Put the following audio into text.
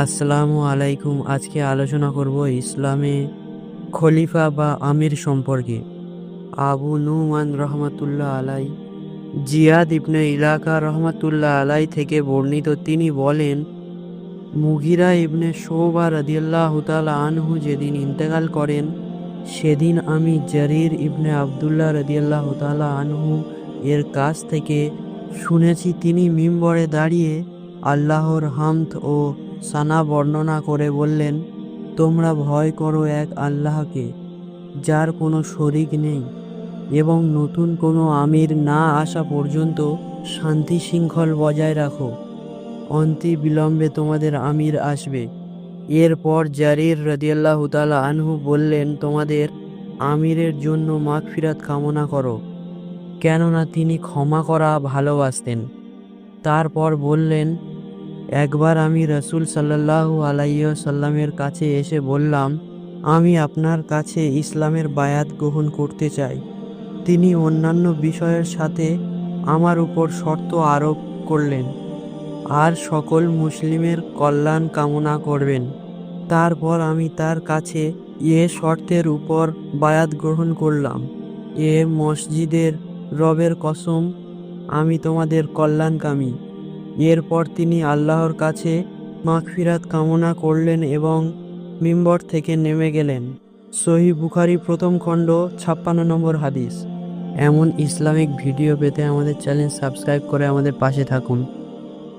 আসসালামু আলাইকুম। আজকে আলোচনা করব ইসলামে খলিফা বা আমির সম্পর্কে। আবু নুমান রহমাতুল্লাহ আলাই, জিয়াদ ইবনে ইলাকা রহমাতুল্লাহ আলাই থেকে বর্ণিত তিনি বলেন, মুগিরা ইবনে শোবা রাদিয়াল্লাহু তাআলা আনহু যেদিন ইন্তেকাল করেন, সেদিন আমি জারির ইবনে আবদুল্লাহ রাদিয়াল্লাহু তাআলা আনহু এর কাছ থেকে শুনেছি তিনি মিম্বরে দাঁড়িয়ে আল্লাহর হামদ ও সানা বর্ণনা করে বললেন, তোমরা ভয় করো এক আল্লাহকে, যার কোনো শরিক নেই এবং নতুন কোনো আমির না আসা পর্যন্ত শান্তি শৃঙ্খল বজায় রাখো। অন্তি বিলম্বে তোমাদের আমির আসবে। এরপর জারির রদিয়াল্লাহ তালা আনহু বললেন, তোমাদের আমিরের জন্য মাগফিরাত কামনা করো, কেননা তিনি ক্ষমা করা ভালোবাসতেন। তারপর বললেন একবার আমি রসুল সাল্লাহু আলাইসাল্লামের কাছে এসে বললাম, আমি আপনার কাছে ইসলামের বায়াত গ্রহণ করতে চাই। তিনি অন্যান্য বিষয়ের সাথে আমার উপর শর্ত আরোপ করলেন আর সকল মুসলিমের কল্যাণ কামনা করবেন। তারপর আমি তার কাছে এ শর্তের উপর বায়াত গ্রহণ করলাম। এ মসজিদের রবের কসম, আমি তোমাদের কল্যাণকামী। এরপর তিনি আল্লাহর কাছে মাগফিরাত কামনা করলেন এবং মিম্বর থেকে নেমে গেলেন। সহি বুখারি প্রথম খণ্ড, ছাপ্পান্ন নম্বর হাদিস। এমন ইসলামিক ভিডিও পেতে আমাদের চ্যানেল সাবস্ক্রাইব করে আমাদের পাশে থাকুন।